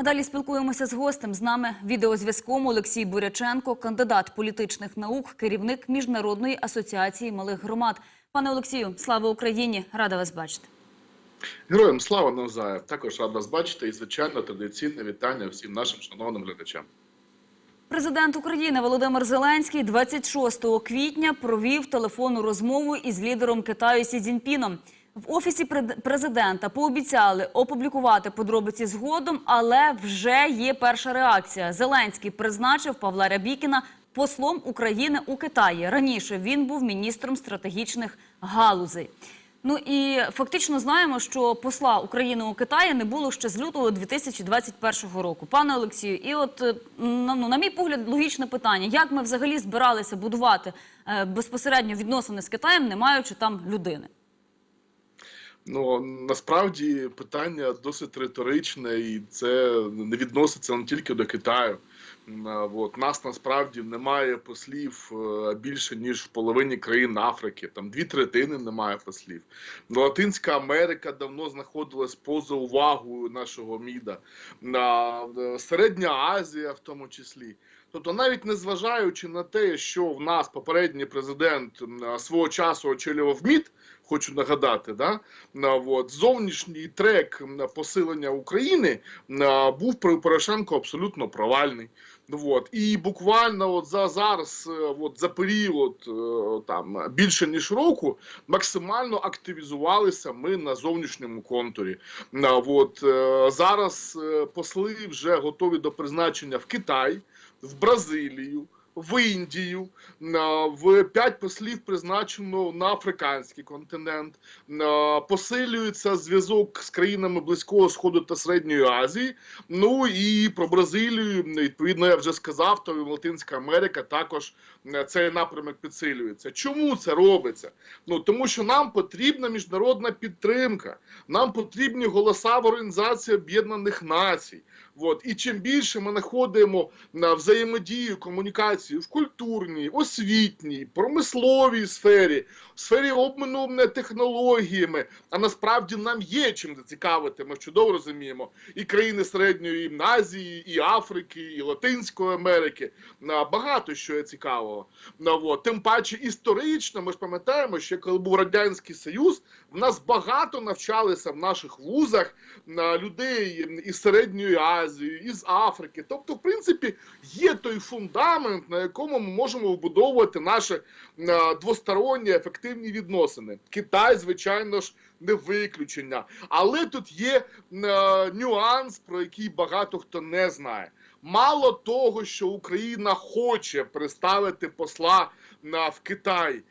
А далі спілкуємося з гостем. З нами відеозв'язком Олексій Буряченко, кандидат політичних наук, керівник Міжнародної асоціації малих громад. Пане Олексію, слава Україні! Рада вас бачити. Героям слава навзаєм. Також рад вас бачити і, звичайно, традиційне вітання всім нашим шановним глядачам. Президент України Володимир Зеленський 26 квітня провів телефонну розмову із лідером Китаю Сі Цзіньпіном. В офісі президента пообіцяли опублікувати подробиці згодом, але вже є перша реакція. Зеленський призначив Павла Рябікіна послом України у Китаї. Раніше він був міністром стратегічних галузей. Ну і фактично знаємо, що посла України у Китаї не було ще з лютого 2021 року. Пане Олексію, і от е, ну, на мій погляд, логічне питання: як ми взагалі збиралися будувати е, безпосередньо відносини з Китаєм, не маючи там людини? Ну насправді питання досить риторичне, і це не відноситься не тільки до Китаю. От нас насправді немає послів е, більше ніж в половині країн Африки. Там дві третини немає послів. Ну, Латинська Америка давно знаходилась поза увагою нашого міда. Е, Середня Азія, в тому числі. Тобто, навіть незважаючи на те, що в нас попередній президент свого часу очолював МІД, хочу нагадати, да от зовнішній трек посилення України був при Порошенко абсолютно провальний. От. І буквально от за зараз, е, от за період е, там більше ніж року, максимально активізувалися ми на зовнішньому контурі. От, е, зараз посли вже готові до призначення в Китай, в Бразилію. В Індію в п'ять послів призначено на африканський континент. Посилюється зв'язок з країнами Близького Сходу та Середньої Азії. Ну і про Бразилію, відповідно, я вже сказав, то і Латинська Америка також е, цей напрямок підсилюється. Чому це робиться? Ну тому що нам потрібна міжнародна підтримка, нам потрібні голоса в Організації Об'єднаних Націй. От. І чим більше ми знаходимо на взаємодію, комунікацію в культурній, освітній, промисловій сфері, в сфері обміну технологіями, а насправді нам є чим зацікавити, ми чудово розуміємо, і країни Середньої Азії, і Африки, і Латинської Америки. Багато що є цікавого. От. Тим паче історично, ми ж пам'ятаємо, що коли був Радянський Союз, в нас багато навчалися в наших вузах на людей із Середньої Азії, із Африки. Тобто, в принципі, є той фундамент, на якому ми можемо вбудовувати наші двосторонні ефективні відносини. Китай, звичайно ж, не виключення. Але тут є нюанс, про який багато хто не знає. Мало того, що Україна хоче представити посла в Китай,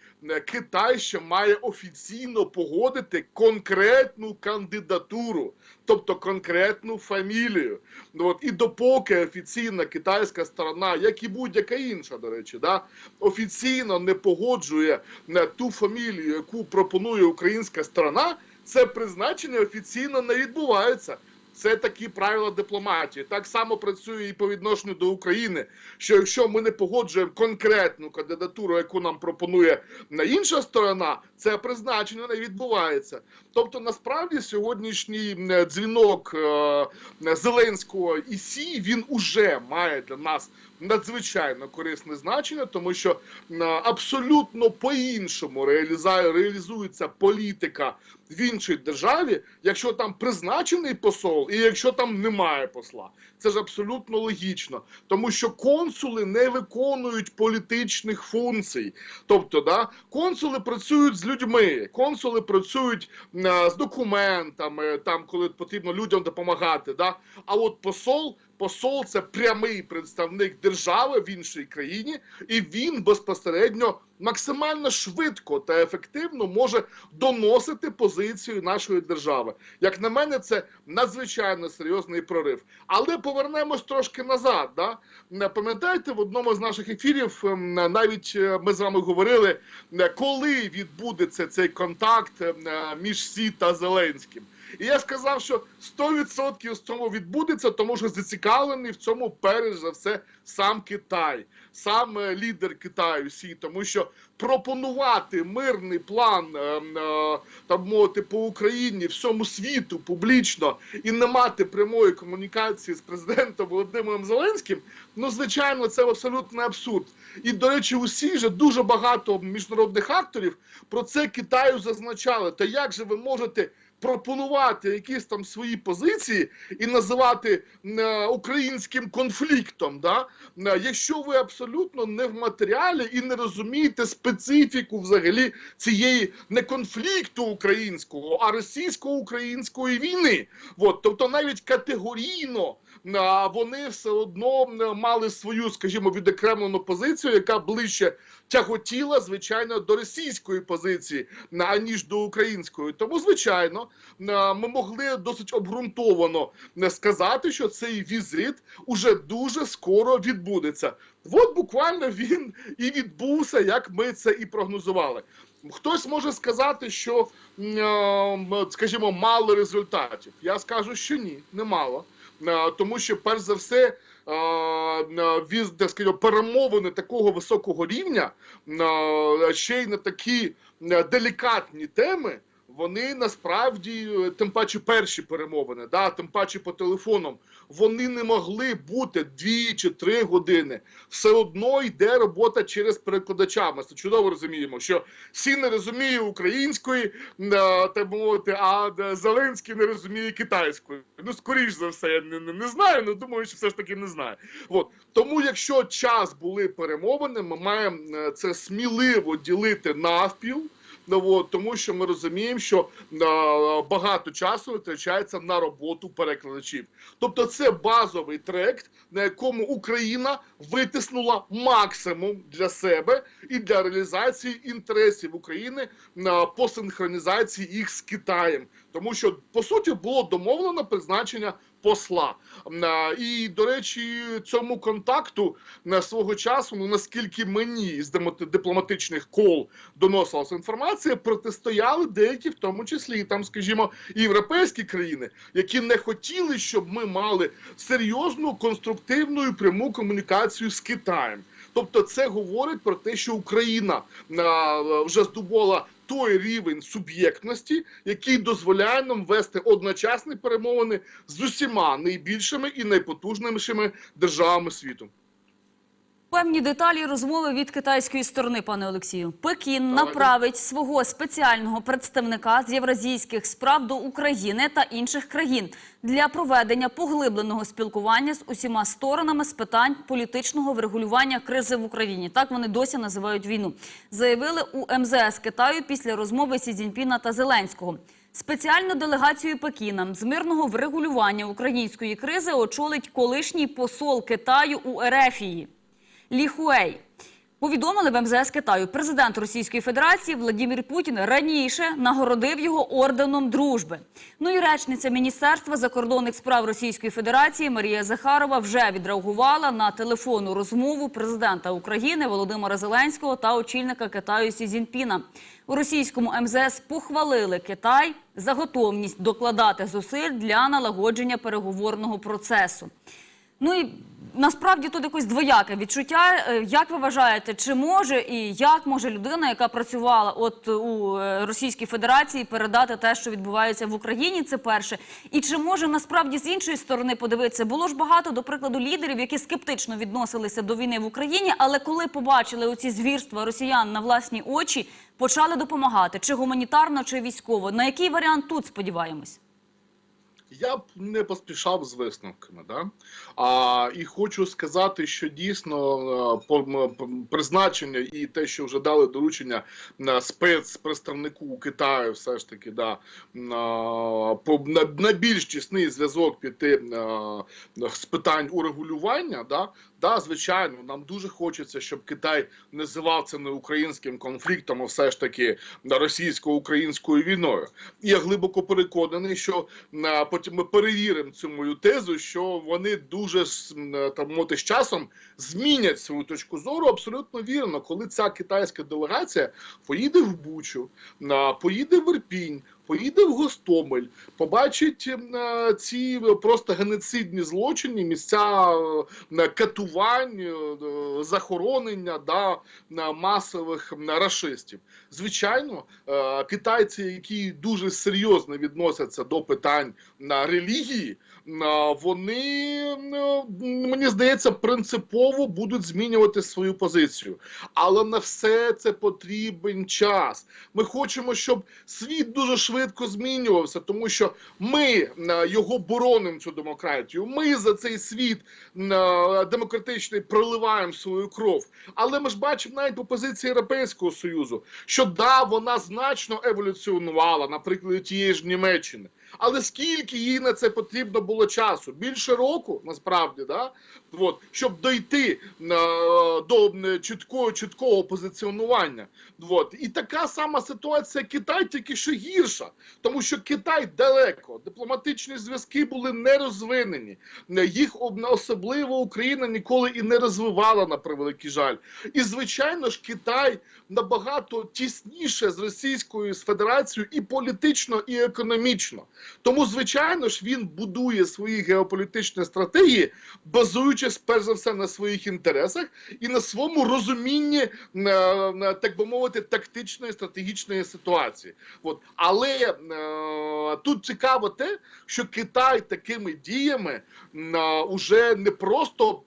Китай ще має офіційно погодити конкретну кандидатуру, тобто конкретну фамілію. Ну от і допоки офіційна китайська сторона, як і будь-яка інша, до речі, да, офіційно не погоджує на ту фамілію, яку пропонує українська сторона, це призначення офіційно не відбувається. Це такі правила дипломатії. Так само працює і по відношенню до України. Що якщо ми не погоджуємо конкретну кандидатуру, яку нам пропонує на інша сторона, це призначення не відбувається. Тобто, насправді, сьогоднішній дзвінок е, Зеленського і Сі він уже має для нас надзвичайно корисне значення, тому що абсолютно по-іншому реалізує, реалізується політика в іншій державі, якщо там призначений посол, і якщо там немає посла. Це ж абсолютно логічно, тому що консули не виконують політичних функцій. Тобто, да, консули працюють з людьми, консули працюють з документами, там, коли потрібно людям допомагати. Да? А от посол. Посол це прямий представник держави в іншій країні, і він безпосередньо максимально швидко та ефективно може доносити позицію нашої держави. Як на мене, це надзвичайно серйозний прорив. Але повернемось трошки назад. Да? Пам'ятаєте, в одному з наших ефірів ем, навіть е, ми з вами говорили, е, коли відбудеться цей контакт е, між Сі та Зеленським. І я сказав, що 100% з цього відбудеться, тому що зацікавлений в цьому перш за все сам Китай, сам е, лідер Китаю, Сі, тому що пропонувати мирний план е, е, мовити по Україні всьому світу публічно і не мати прямої комунікації з президентом Володимиром Зеленським, ну звичайно, це абсолютний абсурд. І до речі, усі же дуже багато міжнародних акторів про це Китаю зазначали. Та як же ви можете пропонувати якісь там свої позиції і називати е, українським конфліктом? Да? Е, Якщо ви абсолютно не в матеріалі і не розумієте специфіку взагалі цієї не конфлікту українського, а російсько-української війни. От, тобто навіть категорійно а, вони все одно мали свою, скажімо, відокремлену позицію, яка ближче тяготіла, звичайно, до російської позиції, аніж до української. Тому, звичайно, ми могли досить обґрунтовано м, сказати, що цей візит уже дуже скоро відбудеться. От буквально він і відбувся, як ми це і прогнозували. Хтось може сказати, що, е, скажімо, мало результатів. Я скажу, що ні, не мало. Е, Тому що, перш за все, е, е, віз, скажімо, перемовини такого високого рівня, е, ще й на такі е, делікатні теми, вони насправді, е, тим паче перші перемовини, да, тим паче по телефонам, вони не могли бути дві чи три години. Все одно йде робота через перекладача. Ми це чудово розуміємо, що Сі не розуміє української, е, так мовити, а е, Зеленський не розуміє китайської. Ну, скоріш за все, я не, не, не знаю, але думаю, що все ж таки не знаю. От. Тому, якщо час були перемовини, ми маємо це сміливо ділити навпіл. Ну, от, тому що ми розуміємо, що багато часу витрачається на роботу перекладачів. Тобто, це базовий трек, на якому Україна витиснула максимум для себе і для реалізації інтересів України по синхронізації їх з Китаєм, тому що по суті було домовлено призначення посла. І до речі, цьому контакту на свого часу, ну наскільки мені з дипломатичних кол доносилася інформація, протистояли деякі, в тому числі і там, скажімо, європейські країни, які не хотіли, щоб ми мали серйозну, конструктивну і пряму комунікацію з Китаєм. Тобто, це говорить про те, що Україна вже здобула той рівень суб'єктності, який дозволяє нам вести одночасні перемовини з усіма найбільшими і найпотужнішими державами світу. Певні деталі розмови від китайської сторони, пане Олексію. Пекін направить свого спеціального представника з євразійських справ до України та інших країн для проведення поглибленого спілкування з усіма сторонами з питань політичного врегулювання кризи в Україні. Так вони досі називають війну. Заявили у МЗС Китаю після розмови Сі Цзіньпіна та Зеленського. Спеціальну делегацію Пекіна з мирного врегулювання української кризи очолить колишній посол Китаю у Ерефії. Лі Хуей. Повідомили в МЗС Китаю, президент Російської Федерації Владимир Путін раніше нагородив його орденом дружби. Ну і речниця Міністерства закордонних справ Російської Федерації Марія Захарова вже відреагувала на телефонну розмову президента України Володимира Зеленського та очільника Китаю Сі Цзіньпіна. У російському МЗС похвалили Китай за готовність докладати зусиль для налагодження переговорного процесу. Ну і насправді тут якось двояке відчуття. Е, Як ви вважаєте, чи може і як може людина, яка працювала от у е, Російській Федерації, передати те, що відбувається в Україні? Це перше. І чи може насправді з іншої сторони подивитися? Було ж багато, до прикладу, лідерів, які скептично відносилися до війни в Україні, але коли побачили оці звірства росіян на власні очі, почали допомагати чи гуманітарно, чи військово. На який варіант тут сподіваємось? Я б не поспішав з висновками, да? а, і хочу сказати, що дійсно е, призначення і те, що вже дали доручення на спецпредставнику Китаю, все ж таки, да, на більш тісний зв'язок піти е, з питань урегулювання, да, да, звичайно, нам дуже хочеться, щоб Китай називав це не українським конфліктом, а все ж таки російсько-українською війною. І я глибоко переконаний, що потім ми перевіримо цю мою тезу, що вони дуже там мовити, з часом змінять свою точку зору. Абсолютно вірно, коли ця китайська делегація поїде в Бучу, поїде в Ірпінь. Поїде в Гостомель, побачить е, ці просто геноцидні злочини, місця е, катувань, е, захоронення да, масових м, рашистів. Звичайно, китайці, які дуже серйозно відносяться до питань на релігії, вони мені здається принципово будуть змінювати свою позицію. Але на все це потрібен час. Ми хочемо, щоб світ дуже швидко змінювався, тому що ми е, його боронимо цю демократію. Ми за цей світ е, демократичний проливаємо свою кров. Але ми ж бачимо навіть по позиції Європейського Союзу, що да, вона значно еволюціонувала, наприклад, тієї ж Німеччини. Але скільки їй на це потрібно було часу? Більше року, насправді, да? От, щоб дойти е, до чіткого, чіткого позиціонування. От. І така сама ситуація Китай, тільки що гірша. Тому що Китай далеко, дипломатичні зв'язки були не розвинені. Е, Їх особливо Україна ніколи і не розвивала, на превеликий жаль. І, звичайно ж, Китай набагато тісніше з Російською Федерацією і політично, і економічно. Тому, звичайно ж, він будує свої геополітичні стратегії, базуючись перш за все на своїх інтересах і на своєму розумінні, е, е, так би мовити, тактичної стратегічної ситуації. От. Але е, тут цікаво те, що Китай такими діями уже не просто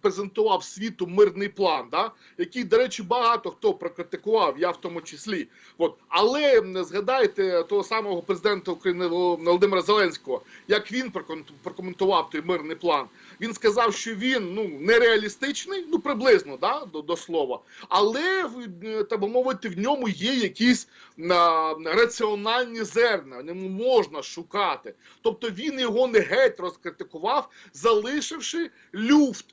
презентував світу мирний план, да? який, до речі, багато хто прокритикував, я в тому числі. От. Але згадайте того самого президента України Володимира Зеленського, як він прокоментував той мирний план. Він сказав, що він ну нереалістичний, ну приблизно да, до, до слова, але е, так би мовити, в ньому є якісь а, раціональні зерна, ньому можна шукати. Тобто він його не геть розкритикував, залишивши люфт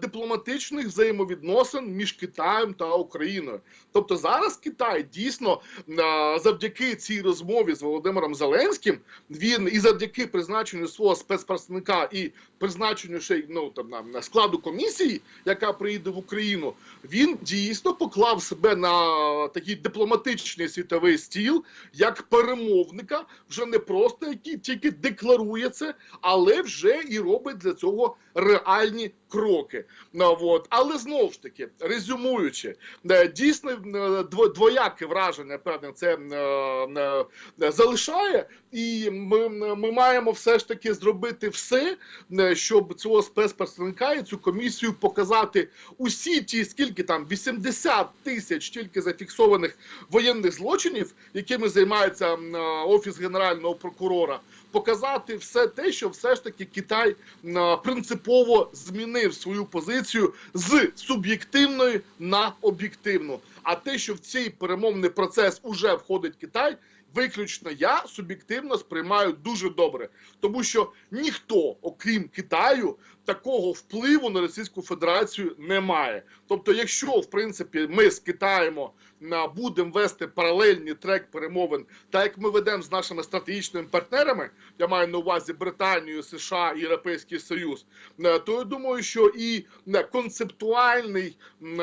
дипломатичних взаємовідносин між Китаєм та Україною. Тобто зараз Китай дійсно завдяки цій розмові з Володимиром Зеленським він і завдяки призначенню свого спецпредставника і призначенню ще ну там на складу комісії, яка приїде в Україну, він дійсно поклав себе на такий дипломатичний світовий стіл як перемовника, вже не просто який тільки декларує це, але вже і робить для цього реальні кроки. Ну, от. Але знову ж таки, резюмуючи, е, дійсно е, двояке враження, певне, це е, залишає, і ми, ми маємо все ж таки зробити все, щоб цього спецпредставника і цю комісію показати усі ті, скільки там 80 тисяч тільки зафіксованих воєнних злочинів, якими займається офіс генерального прокурора, показати все те, що все ж таки Китай принципово змінив свою позицію з суб'єктивної на об'єктивну. А те, що в цей перемовний процес уже входить Китай. Виключно я суб'єктивно сприймаю дуже добре, тому що ніхто, окрім Китаю, такого впливу на Російську Федерацію не має. Тобто, якщо в принципі ми з Китаєм на будемо вести паралельні трек перемовин, так як ми ведемо з нашими стратегічними партнерами, я маю на увазі Британію, США і Європейський Союз, е, то я думаю, що і е, концептуальний е,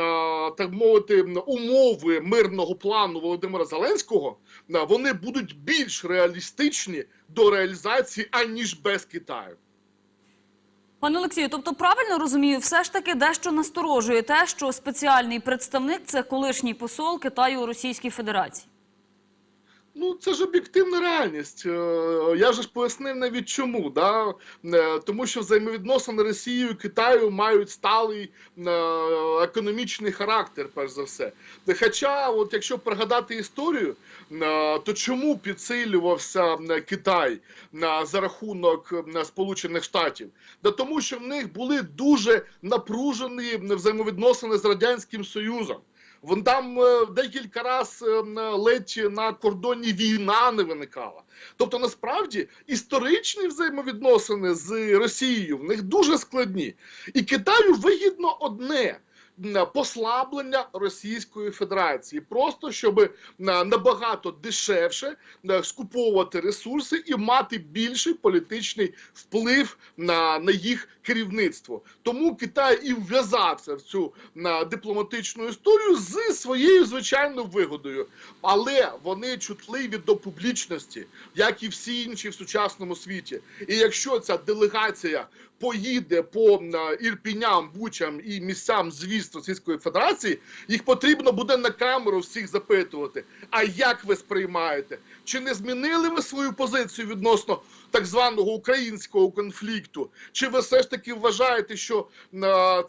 так мовити умови мирного плану Володимира Зеленського вони будуть більш реалістичні до реалізації аніж без Китаю. Пане Олексію, тобто правильно розумію, все ж таки дещо насторожує те, що спеціальний представник це колишній посол Китаю у Російській Федерації. Ну, це ж об'єктивна реальність. Е, Я ж пояснив навіть чому. Да? Е, Тому що взаємовідносини Росією і Китаю мають сталий е, економічний характер, перш за все. Хоча, от якщо пригадати історію, то чому підсилювався Китай за рахунок Сполучених Штатів? Да тому що в них були дуже напружені взаємовідносини з Радянським Союзом. Вон там е, декілька раз е, ледь на кордоні війна не виникала. Тобто, насправді історичні взаємовідносини з Росією в них дуже складні. І Китаю вигідно одне. Послаблення Російської Федерації, просто щоб набагато дешевше скуповувати ресурси і мати більший політичний вплив на, на їх керівництво. Тому Китай і вв'язався в цю м, дипломатичну історію з своєю звичайною вигодою, але вони чутливі до публічності, як і всі інші в сучасному світі. І якщо ця делегація поїде по ірпіням, бучам і місцям звіст Російської Федерації, їх потрібно буде на камеру всіх запитувати. А як ви сприймаєте? Чи не змінили ви свою позицію відносно так званого українського конфлікту? Чи ви все ж таки вважаєте, що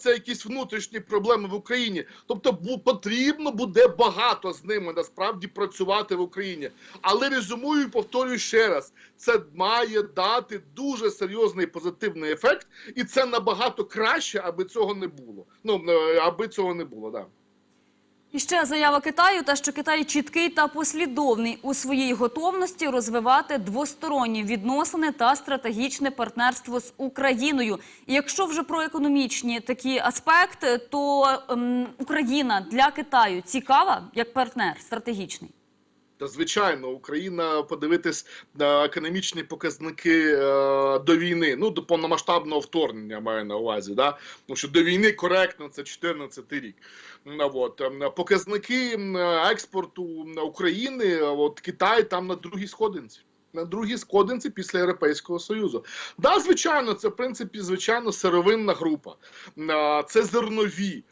це якісь внутрішні проблеми в Україні? Тобто потрібно буде багато з ними насправді працювати в Україні. Але резюмую і повторюю ще раз: це має дати дуже серйозний позитивний ефект, і це набагато краще, аби цього не було. Ну е, аби цього не було, да. І ще заява Китаю, та що Китай чіткий та послідовний у своїй готовності розвивати двосторонні відносини та стратегічне партнерство з Україною. І якщо вже про економічні такі аспекти, то ем, Україна для Китаю цікава як партнер стратегічний. Та звичайно, Україна подивитись на економічні показники е, до війни, ну до повномасштабного вторгнення маю на увазі, да? тому що до війни коректно це 14 рік. На от, ем, показники експорту України, от Китай там на другій сходинці. На другій сходинці після Європейського Союзу. Да, звичайно, це в принципі звичайно сировинна група, це зернові,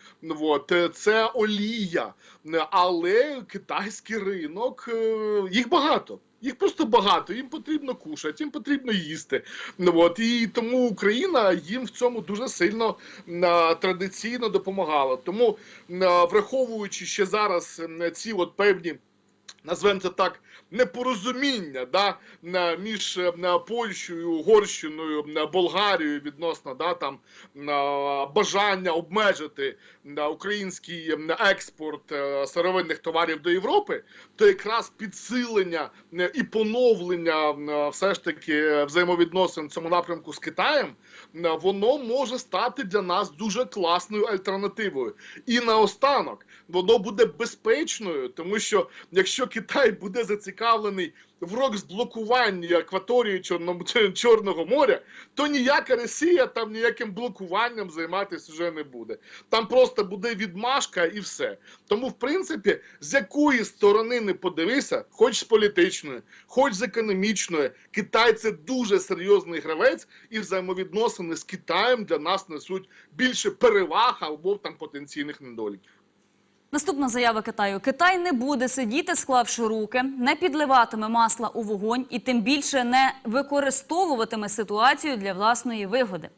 це олія, але китайський ринок е, їх багато. Їх просто багато, їм потрібно кушати, їм потрібно їсти. От, і тому Україна їм в цьому дуже сильно традиційно допомагала. Тому, враховуючи ще зараз ці от певні. Назвемо це так непорозуміння да, між е, Польщею, Угорщиною, Болгарією відносно да, там, бажання обмежити український ем, експорт е, сировинних товарів до Європи, то якраз підсилення е, і поновлення е, все ж таки е, взаємовідносин в цьому напрямку з Китаєм, е, воно може стати для нас дуже класною альтернативою. І наостанок воно буде безпечною, тому що якщо Китай буде зацікавлений в розблокуванні акваторії Чорного, Чорного моря, то ніяка Росія там ніяким блокуванням займатися вже не буде. Там просто буде відмашка і все. Тому, в принципі, з якої сторони не подивися, хоч з політичної, хоч з економічної, Китай це дуже серйозний гравець, і взаємовідносини з Китаєм для нас несуть більше переваг або там потенційних недоліків. Наступна заява Китаю: Китай не буде сидіти, склавши руки, не підливатиме масла у вогонь і тим більше не використовуватиме ситуацію для власної вигоди.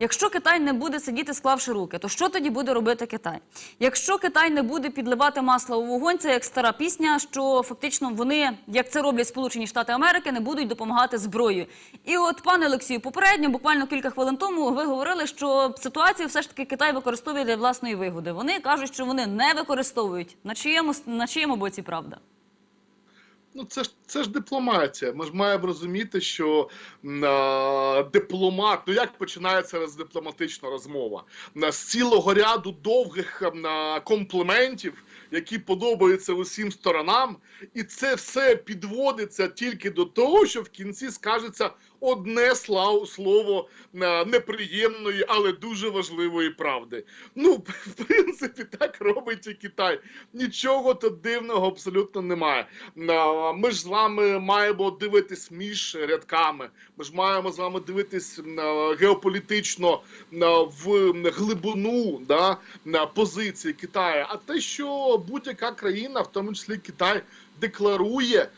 Якщо Китай не буде сидіти, склавши руки, то що тоді буде робити Китай? Якщо Китай не буде підливати масло у вогонь, це як стара пісня, що фактично вони, як це роблять Сполучені Штати Америки, не будуть допомагати зброєю. І от, пане Олексію, попередньо, буквально кілька хвилин тому, ви говорили, що ситуацію все ж таки Китай використовує для власної вигоди. Вони кажуть, що вони не використовують. На чиєму на чиєму боці правда? Ну, це ж це ж дипломатія. Ми ж маємо розуміти, що а, дипломат, ну як починається роз- дипломатична розмова? На з цілого ряду довгих а, компліментів, які подобаються усім сторонам, і це все підводиться тільки до того, що в кінці скажеться одне слово неприємної, але дуже важливої правди. Ну, в принципі, так робить і Китай. Нічого тут дивного абсолютно немає. Ми ж з вами маємо дивитись між рядками. Ми ж маємо з вами дивитись геополітично а, в глибину да, позиції Китаю. А те, що будь-яка країна, в тому числі Китай, декларує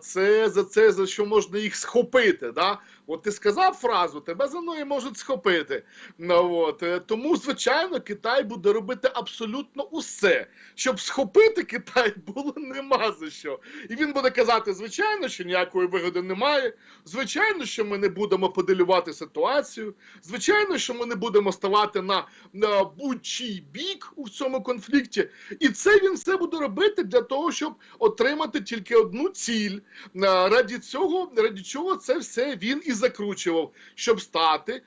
це за це за що можна їх схопити. Да? От ти сказав фразу, тебе за неї можуть схопити. Ну, от. е, Тому, звичайно, Китай буде робити абсолютно усе, щоб схопити Китай було нема за що. І він буде казати, звичайно, що ніякої вигоди немає. Звичайно, що ми не будемо поделювати ситуацію. Звичайно, що ми не будемо ставати на, на будь-чий бік у цьому конфлікті. І це він все буде робити для того, щоб отримати тільки одну ціль. Раді цього, раді чого це все він і закручував, щоб стати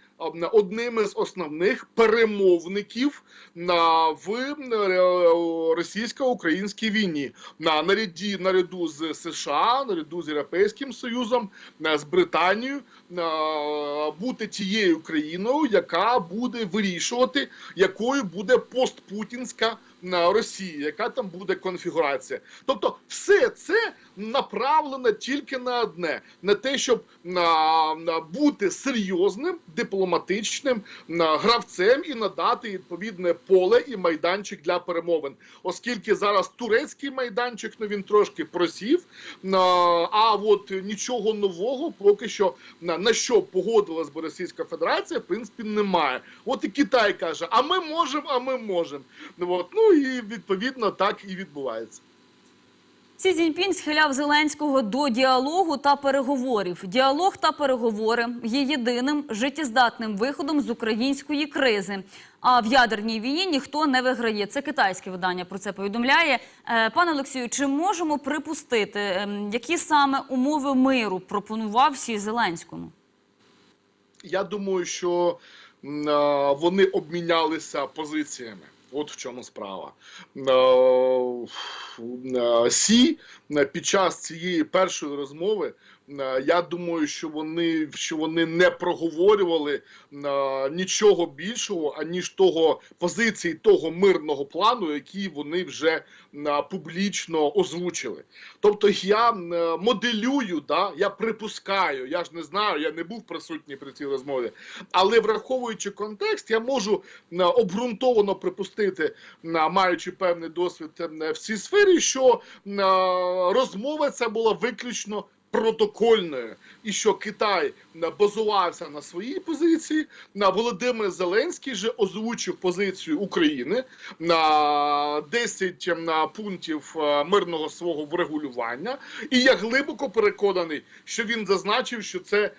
одним із основних перемовників в е, російсько-українській війні на наряді наряду з США, наряду з Європейським Союзом, е, з Британією, е, бути тією країною, яка буде вирішувати, якою буде постпутінська е, Росія, яка там буде конфігурація. Тобто, все це направлено тільки на одне: на те, щоб бути серйозним дипломатичним гравцем і надати відповідне поле і майданчик для перемовин, оскільки зараз турецький майданчик ну він трошки просів. А от нічого нового поки що на, на що погодилась би Російська Федерація, в принципі, немає. От і Китай каже: а ми можемо, а ми можемо. Ну, от, ну і відповідно так і відбувається. Сі Цзіньпінь схиляв Зеленського до діалогу та переговорів. Діалог та переговори є єдиним життєздатним виходом з української кризи. А в ядерній війні ніхто не виграє. Це китайське видання про це повідомляє. Е, Пане Олексію, чи можемо припустити, ем, які саме умови миру пропонував Сі Зеленському? Я думаю, що вони обмінялися позиціями. От в чому справа. Е, е, Сі е, під час цієї першої розмови. Е, Я думаю, що вони що вони не проговорювали е, нічого більшого, аніж того позиції того мирного плану, який вони вже е, публічно озвучили. Тобто я моделюю, да, я припускаю, я ж не знаю, я не був присутній при цій розмові, але враховуючи контекст, я можу обґрунтовано припустити, маючи певний досвід в цій сфері, що розмова ця була виключно. Протокольною, і що Китай базувався на своїй позиції, на Володимир Зеленський же озвучив позицію України на 10 на пунктів е, мирного свого врегулювання. І я глибоко переконаний, що він зазначив, що це е,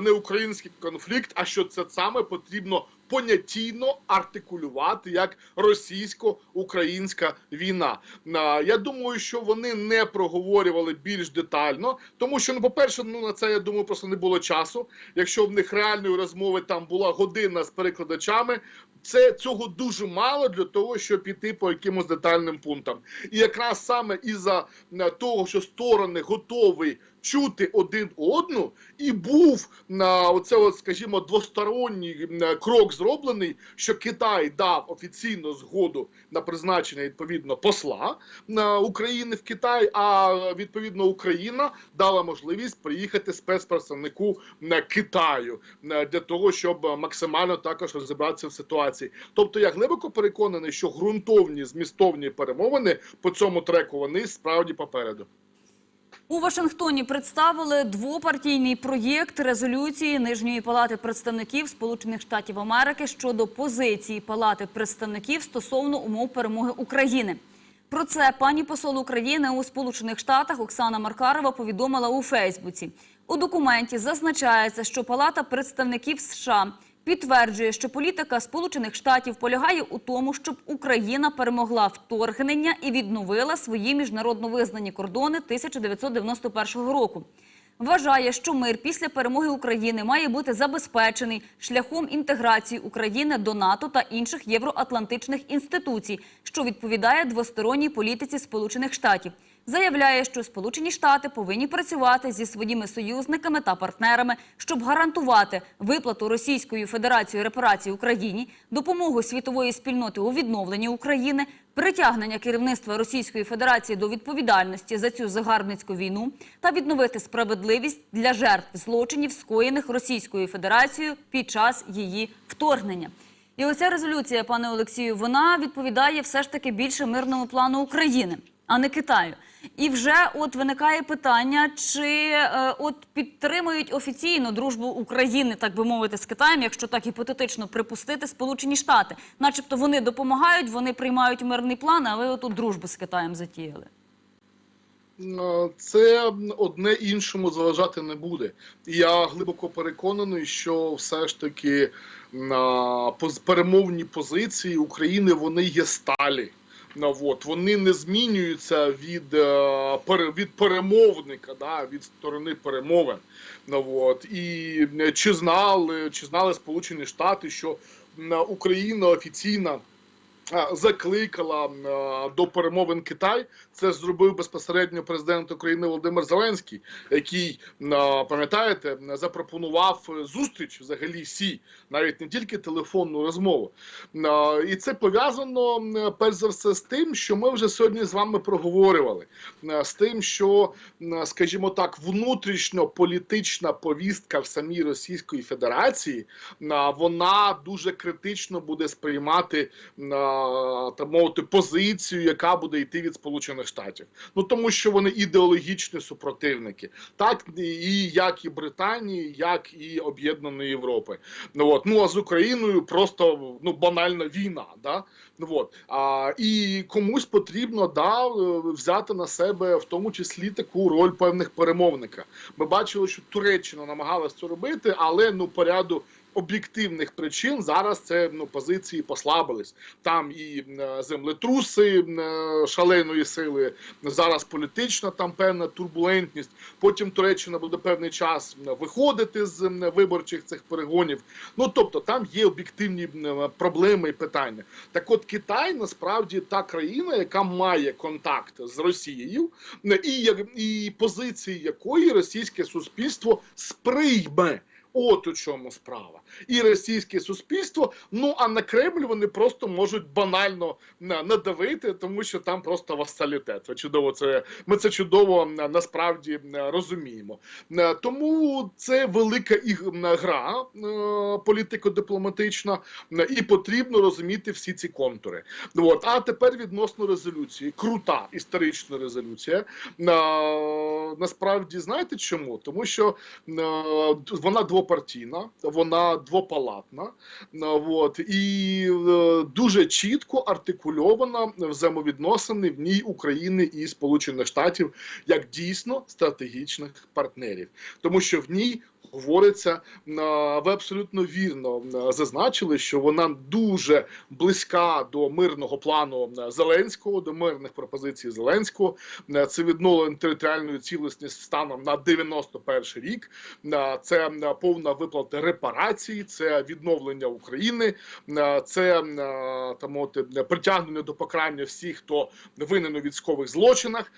не український конфлікт, а що це саме потрібно понятійно артикулювати як російсько-українська війна. На- Я думаю, що вони не проговорювали більш детально, тому що, ну, по-перше, ну на це я думаю, просто не було часу. Якщо в них реальної розмови там була година з перекладачами. Це цього дуже мало для того, щоб піти по якимось детальним пунктам. І якраз саме із-за е, того, що сторони готові чути один одну, і був на оце, скажімо, двосторонній е, крок зроблений, що Китай дав офіційну згоду на призначення відповідно посла України в Китай, а відповідно Україна дала можливість приїхати спецпредставнику на Китаю е, для того, щоб е, максимально також розібратися в ситуації. Тобто я глибоко переконаний, що ґрунтовні змістовні перемовини по цьому треку вони справді попереду. У Вашингтоні представили двопартійний проєкт резолюції Нижньої палати представників Сполучених Штатів Америки щодо позиції Палати представників стосовно умов перемоги України. Про це пані посол України у Сполучених Штатах Оксана Маркарова повідомила у Фейсбуці. У документі зазначається, що Палата представників США підтверджує, що політика Сполучених Штатів полягає у тому, щоб Україна перемогла вторгнення і відновила свої міжнародно визнані кордони 1991 року. Вважає, що мир після перемоги України має бути забезпечений шляхом інтеграції України до НАТО та інших євроатлантичних інституцій, що відповідає двосторонній політиці Сполучених Штатів. Заявляє, що Сполучені Штати повинні працювати зі своїми союзниками та партнерами, щоб гарантувати виплату Російською Федерацією репарацій Україні, допомогу світової спільноти у відновленні України, притягнення керівництва Російської Федерації до відповідальності за цю загарбницьку війну та відновити справедливість для жертв злочинів, скоєних Російською Федерацією під час її вторгнення. І оця резолюція, пане Олексію, вона відповідає все ж таки більше мирному плану України, а не Китаю. І вже от виникає питання, чи е, от підтримують офіційно дружбу України, так би мовити, з Китаєм, якщо так гіпотетично припустити Сполучені Штати, начебто вони допомагають, вони приймають мирний план, а ви отут дружбу з Китаєм затіяли. Е, Це одне іншому заважати не буде. Я глибоко переконаний, що все ж таки на перемовні позиції України вони є сталі. От, вони не змінюються від, е, від перемовника, да, від сторони перемовин. От. І е, чи знали, чи знали Сполучені Штати, що Україна офіційно е, закликала е, до перемовин Китай. Це зробив безпосередньо президент України Володимир Зеленський, який е, пам'ятаєте, запропонував зустріч взагалі всі, навіть не тільки телефонну розмову. Е, І це пов'язано е, перш за все з тим, що ми вже сьогодні з вами проговорювали. Е, З тим, що, е, скажімо так, внутрішньополітична повістка в самій Російської Федерації е, вона дуже критично буде сприймати е, так мовити позицію, яка буде йти від Сполучених Штатів. Ну тому що вони ідеологічні супротивники, так і як і Британії, як і Об'єднаної Європи. Ну от ну а з Україною просто ну банальна війна. Да? Ну от а і комусь потрібно да взяти на себе в тому числі таку роль певних перемовника. Ми бачили, що Туреччина намагалась це робити, але ну по ряду об'єктивних причин зараз це ну позиції послабились. Там і землетруси шаленої сили. Зараз політична там певна турбулентність. Потім Туреччина буде певний час виходити з виборчих цих перегонів. Ну тобто там є об'єктивні проблеми і питання. Так, от Китай насправді та країна, яка має контакт з Росією, і, і позиції якої російське суспільство сприйме. От у чому справа. І російське суспільство, ну а на Кремль вони просто можуть банально надавити, тому що там просто васалітет. Чудово. Це ми це чудово насправді е, розуміємо. Е, Тому це велика гра е, політико-дипломатична, е, і потрібно розуміти всі ці контури. От. А тепер відносно резолюції. Крута історична резолюція. Е, Насправді знаєте чому? Тому що е, вона двопартійна, вона двопалатна, е, от, і е, дуже чітко артикульована взаємовідносини в ній України і Сполучених Штатів як дійсно стратегічних партнерів, тому що в ній говориться, ви абсолютно вірно зазначили, що вона дуже близька до мирного плану Зеленського, до мирних пропозицій Зеленського. Це відновлення територіальної цілісності станом на 91 рік. Це повна виплата репарацій, це відновлення України, це там от, притягнення до покарання всіх, хто винен у військових злочинах.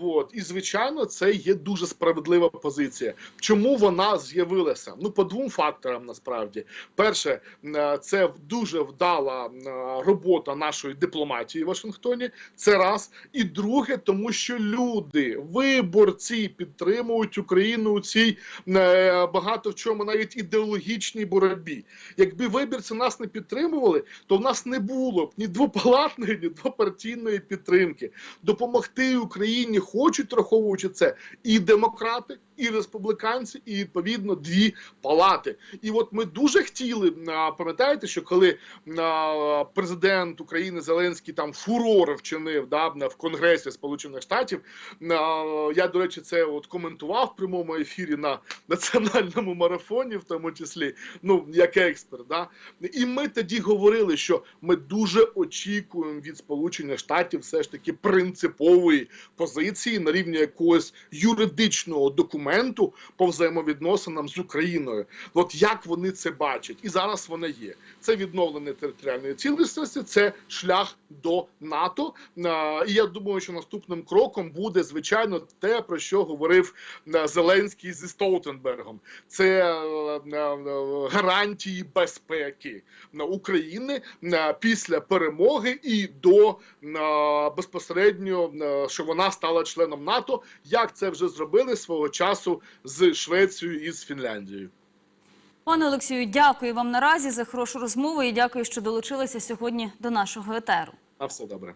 Вот. І звичайно, це є дуже справедлива позиція. Чому вона з'явилася? Ну, по двом факторам насправді. Перше, е, це дуже вдала е, робота нашої дипломатії в Вашингтоні. Це раз. І друге, тому що люди, виборці, підтримують Україну у цій е, багато в чому навіть ідеологічній боротьбі. Якби виборці нас не підтримували, то в нас не було б ні двопалатної, ні двопартійної підтримки. Допомогти Україні хочуть, враховуючи це, і демократи, і республіканці, і відповідно дві палати. І от ми дуже хотіли, пам'ятаєте, що коли президент України Зеленський там фурор вчинив да, в Конгресі Сполучених Штатів. Я, до речі, це от коментував в прямому ефірі на національному марафоні, в тому числі, ну як експерт. Да? І ми тоді говорили, що ми дуже очікуємо від Сполучених Штатів все ж таки принципової позиції на рівні якогось юридичного документу по взаємовідносинам з Україною. От як вони це бачать, і зараз вона є. Це відновлення територіальної цілісності, це шлях до НАТО. І я думаю, що наступним кроком буде звичайно те, про що говорив е, Зеленський зі Столтенбергом. Це е, е, гарантії безпеки України після перемоги і до безпосередньо, що вона стала членом НАТО. Як це вже зробили свого часу з Швецією і з Фінляндією? Пане Олексію, дякую вам наразі за хорошу розмову і дякую, що долучилися сьогодні до нашого етеру. На все добре.